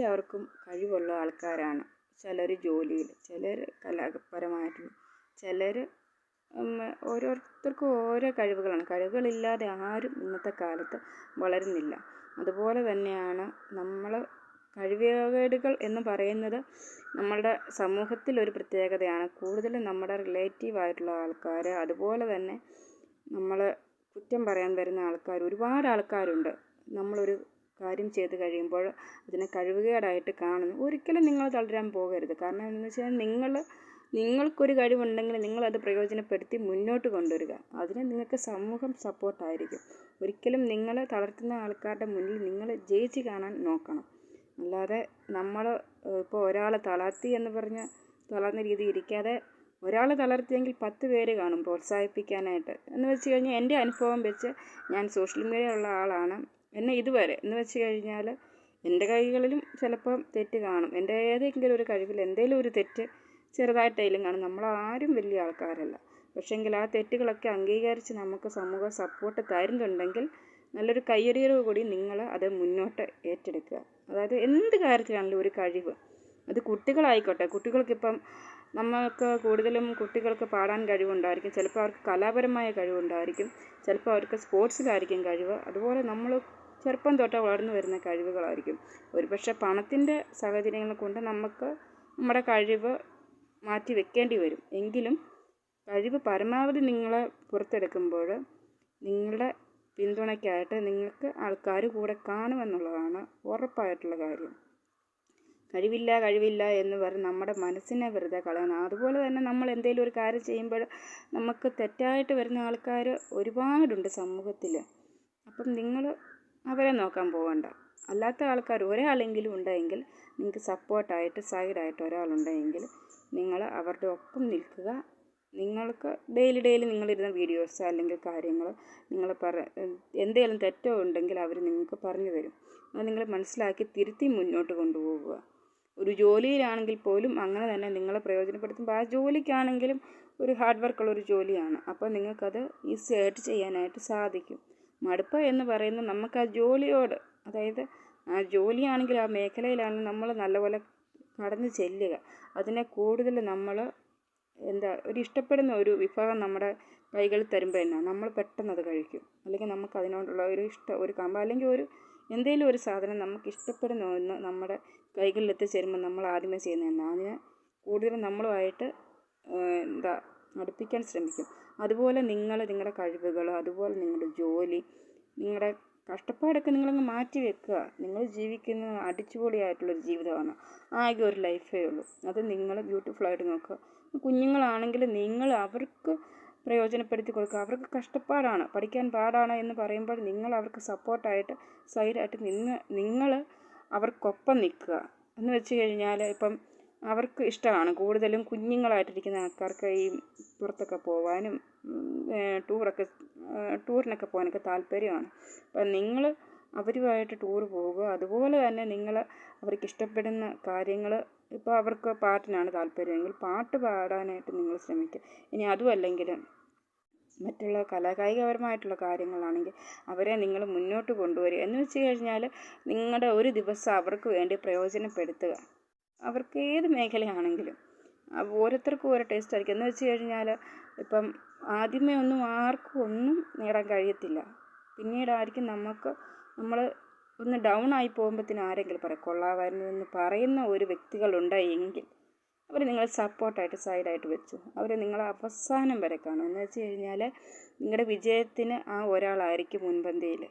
എല്ലാവർക്കും കഴിവുള്ള ആൾക്കാരാണ്. ചിലർ ജോലിയിൽ ചിലർ കലാപരമായിട്ട് ചിലർ ഓരോരുത്തർക്കും ഓരോ കഴിവുകളാണ്. കഴിവുകളില്ലാതെ ആരും ഇന്നത്തെ കാലത്ത് വളരുന്നില്ല. അതുപോലെ തന്നെയാണ് നമ്മൾ കഴിവുകേടുകൾ എന്ന് പറയുന്നത് നമ്മളുടെ സമൂഹത്തിൽ ഒരു പ്രത്യേകതയാണ്. കൂടുതലും നമ്മുടെ റിലേറ്റീവ് ആയിട്ടുള്ള ആൾക്കാർ അതുപോലെ തന്നെ നമ്മൾ കുറ്റം പറയാൻ വരുന്ന ആൾക്കാർ ഒരുപാട് ആൾക്കാരുണ്ട്. നമ്മളൊരു കാര്യം ചെയ്ത് കഴിയുമ്പോൾ അതിനെ കഴിവുകേടായിട്ട് കാണുന്നു. ഒരിക്കലും നിങ്ങൾ തളരാൻ പോകരുത്. കാരണം എന്താണെന്ന് വെച്ചാൽ നിങ്ങൾ നിങ്ങൾക്കൊരു കഴിവുണ്ടെങ്കിൽ നിങ്ങളത് പ്രയോജനപ്പെടുത്തി മുന്നോട്ട് കൊണ്ടുവരിക. അതിന് നിങ്ങൾക്ക് സമൂഹം സപ്പോർട്ടായിരിക്കും. ഒരിക്കലും നിങ്ങൾ തളർത്തുന്ന ആൾക്കാരുടെ മുന്നിൽ നിങ്ങൾ ജയിച്ച് കാണാൻ നോക്കണം. അല്ലാതെ നമ്മൾ ഇപ്പോൾ ഒരാളെ തളർത്തി എന്ന് പറഞ്ഞ് തളർന്ന രീതി ഇരിക്കാതെ ഒരാൾ തളർത്തിയെങ്കിൽ പത്ത് പേര് കാണും പ്രോത്സാഹിപ്പിക്കാനായിട്ട്. എന്ന് വെച്ച് കഴിഞ്ഞാൽ എന്റെ അനുഭവം വെച്ച് ഞാൻ സോഷ്യൽ മീഡിയ ഉള്ള ആളാണ്. എന്നെ ഇതുവരെ എന്ന് വെച്ച് കഴിഞ്ഞാൽ എന്റെ കൈകളിലും ചിലപ്പം തെറ്റ് കാണും. എന്റെ ഏതെങ്കിലും ഒരു കഴിവിൽ എന്തെങ്കിലും ഒരു തെറ്റ് ചെറുതായിട്ടേലും കാണും. നമ്മളാരും വലിയ ആൾക്കാരല്ല. പക്ഷേങ്കിൽ ആ തെറ്റുകളൊക്കെ അംഗീകരിച്ച് നമുക്ക് സമൂഹ സപ്പോർട്ട് തരുന്നുണ്ടെങ്കിൽ നല്ലൊരു കയ്യടിയോട് കൂടി നിങ്ങൾ അത് മുന്നോട്ട് ഏറ്റെടുക്കുക. അതായത് എന്ത് കാര്യത്തിലാണെങ്കിലും ഒരു കഴിവ് അത് കുട്ടികളായിക്കോട്ടെ. കുട്ടികൾക്കിപ്പം നമ്മൾക്ക് കൂടുതലും കുട്ടികൾക്ക് പാടാൻ കഴിവുണ്ടായിരിക്കും. ചിലപ്പോൾ അവർക്ക് കലാപരമായ കഴിവുണ്ടായിരിക്കും. ചിലപ്പോൾ അവർക്ക് സ്പോർട്സിലായിരിക്കും കഴിവ്. അതുപോലെ നമ്മൾ ചെറുപ്പം തൊട്ട് വളർന്നു വരുന്ന കഴിവുകളായിരിക്കും. ഒരുപക്ഷെ പണത്തിന്റെ സാഹചര്യങ്ങൾ കൊണ്ട് നമുക്ക് നമ്മുടെ കഴിവ് മാറ്റി വെക്കേണ്ടി വരും. എങ്കിലും കഴിവ് പരമാവധി നിങ്ങളെ പുറത്തെടുക്കുമ്പോൾ നിങ്ങളുടെ പിന്തുണയ്ക്കായിട്ട് നിങ്ങൾക്ക് ആൾക്കാർ കൂടെ കാണുമെന്നുള്ളതാണ് ഉറപ്പായിട്ടുള്ള കാര്യം. കഴിവില്ല കഴിവില്ല എന്ന് പറഞ്ഞ് നമ്മുടെ മനസ്സിനെ വെറുതെ കളയണം അതുപോലെ തന്നെ നമ്മൾ എന്തെങ്കിലും ഒരു കാര്യം ചെയ്യുമ്പോൾ നമുക്ക് തെറ്റായിട്ട് വരുന്ന ആൾക്കാർ ഒരുപാടുണ്ട് സമൂഹത്തിൽ അപ്പം നിങ്ങൾ അവരെ നോക്കാൻ പോകണ്ട അല്ലാത്ത ആൾക്കാർ ഒരാളെങ്കിലും ഉണ്ടെങ്കിൽ നിങ്ങൾക്ക് സപ്പോർട്ടായിട്ട് സൈഡായിട്ട് ഒരാളുണ്ടെങ്കിൽ നിങ്ങൾ അവരുടെ ഒപ്പം നിൽക്കുക. നിങ്ങൾക്ക് ഡെയിലി ഡെയിലി നിങ്ങളിരുന്ന വീഡിയോസ് അല്ലെങ്കിൽ കാര്യങ്ങൾ നിങ്ങൾ പറ എന്തെങ്കിലും തെറ്റോ ഉണ്ടെങ്കിൽ അവർ നിങ്ങൾക്ക് പറഞ്ഞു തരും. അത് നിങ്ങൾ മനസ്സിലാക്കി തിരുത്തി മുന്നോട്ട് കൊണ്ടുപോകുക ഒരു ജോലിയിലാണെങ്കിൽ പോലും അങ്ങനെ തന്നെ നിങ്ങളെ പ്രയോജനപ്പെടുത്തുമ്പോൾ ആ ജോലിക്കാണെങ്കിലും ഒരു ഹാർഡ് വർക്കുള്ള ഒരു ജോലിയാണ്. അപ്പോൾ നിങ്ങൾക്കത് ഈസി ആയിട്ട് ചെയ്യാനായിട്ട് സാധിക്കും. മടുപ്പ് എന്ന് പറയുന്നത് നമുക്ക് ആ ജോലിയോട് അതായത് ആ ജോലിയാണെങ്കിൽ ആ മേഖലയിലാണെങ്കിൽ നമ്മൾ നല്ലപോലെ കടന്ന് ചെല്ലുക. അതിനെ കൂടുതൽ നമ്മൾ എന്താ ഒരു ഇഷ്ടപ്പെടുന്ന ഒരു വിഭവം നമ്മുടെ കൈകളിൽ തരുമ്പോൾ തന്നെ നമ്മൾ പെട്ടെന്ന് അത് കഴിക്കും. അല്ലെങ്കിൽ നമുക്ക് അതിനോടുള്ള ഒരു ഇഷ്ടം ഒരു കമ്പ അല്ലെങ്കിൽ ഒരു എന്തെങ്കിലും ഒരു സാധനം നമുക്ക് ഇഷ്ടപ്പെടുന്ന ഒന്ന് നമ്മുടെ കൈകളിൽ എത്തിച്ചേരുമ്പോൾ നമ്മൾ ആദ്യമേ ചെയ്യുന്നതാണ് അതിനെ കൂടുതലും നമ്മളുമായിട്ട് എന്താ അടുപ്പിക്കാൻ ശ്രമിക്കും. അതുപോലെ നിങ്ങൾ നിങ്ങളുടെ കഴിവുകൾ അതുപോലെ നിങ്ങളുടെ ജോലി നിങ്ങളുടെ കഷ്ടപ്പാടൊക്കെ നിങ്ങളങ്ങ് മാറ്റി വെക്കുക. നിങ്ങൾ ജീവിക്കുന്ന അടിച്ചുപൊളിയായിട്ടുള്ളൊരു ജീവിതമാണ്. ആകെ ഒരു ലൈഫേ ഉള്ളൂ. അത് നിങ്ങൾ ബ്യൂട്ടിഫുള്ളായിട്ട് നോക്കുക. കുഞ്ഞുങ്ങളാണെങ്കിൽ നിങ്ങൾ അവർക്ക് പ്രയോജനപ്പെടുത്തി കൊടുക്കുക. അവർക്ക് കഷ്ടപ്പാടാണ്. പഠിക്കാൻ പാടാണ് എന്ന് പറയുമ്പോൾ നിങ്ങൾ അവർക്ക് സപ്പോർട്ടായിട്ട് സൈഡായിട്ട് നിന്ന് നിങ്ങൾ അവർക്കൊപ്പം നിൽക്കുക. എന്ന് വെച്ച് കഴിഞ്ഞാൽ ഇപ്പം അവർക്ക് ഇഷ്ടമാണ്. കൂടുതലും കുഞ്ഞുങ്ങളായിട്ടിരിക്കുന്ന ആൾക്കാർക്ക് ഈ പുറത്തൊക്കെ പോകാനും ടൂറൊക്കെ ടൂറിനൊക്കെ പോകാനൊക്കെ താല്പര്യമാണ്. അപ്പം നിങ്ങൾ അവരുമായിട്ട് ടൂർ പോവുക അതുപോലെ തന്നെ നിങ്ങൾ അവർക്ക് ഇഷ്ടപ്പെടുന്ന കാര്യങ്ങൾ ഇപ്പോൾ അവർക്ക് പാട്ടിനാണ് താല്പര്യമെങ്കിൽ പാട്ട് പാടാനായിട്ട് നിങ്ങൾ ശ്രമിക്കുക. ഇനി അതുമല്ലെങ്കിൽ മറ്റുള്ള കലാകായികപരമായിട്ടുള്ള കാര്യങ്ങളാണെങ്കിൽ അവരെ നിങ്ങൾ മുന്നോട്ട് കൊണ്ടുവരിക. എന്ന് വെച്ച് കഴിഞ്ഞാൽ നിങ്ങളുടെ ഒരു ദിവസം അവർക്ക് വേണ്ടി പ്രയോജനപ്പെടുത്തുക. അവർക്ക് ഏത് മേഖലയാണെങ്കിലും ഓരോരുത്തർക്കും ഓരോ ടേസ്റ്റ് ആയിരിക്കും. എന്ന് വെച്ച് കഴിഞ്ഞാൽ ഇപ്പം ആദ്യമേ ഒന്നും ആർക്കും ഒന്നും നേടാൻ കഴിയത്തില്ല. പിന്നീടായിരിക്കും നമുക്ക് നമ്മൾ ഒന്ന് ഡൗൺ ആയി പോകുമ്പോഴത്തേന് ആരെങ്കിലും പറയും കൊള്ളാമായിരുന്നു എന്ന് പറയുന്ന ഒരു വ്യക്തികളുണ്ടെങ്കിൽ അവരെ നിങ്ങൾ സപ്പോർട്ടായിട്ട് സൈഡായിട്ട് വെച്ചു. അവരെ നിങ്ങൾ അവസാനം വരെ കാണും. എന്ന് വെച്ച് കഴിഞ്ഞാൽ നിങ്ങളുടെ വിജയത്തിന് ആ ഒരാളായിരിക്കും മുൻപന്തിയിൽ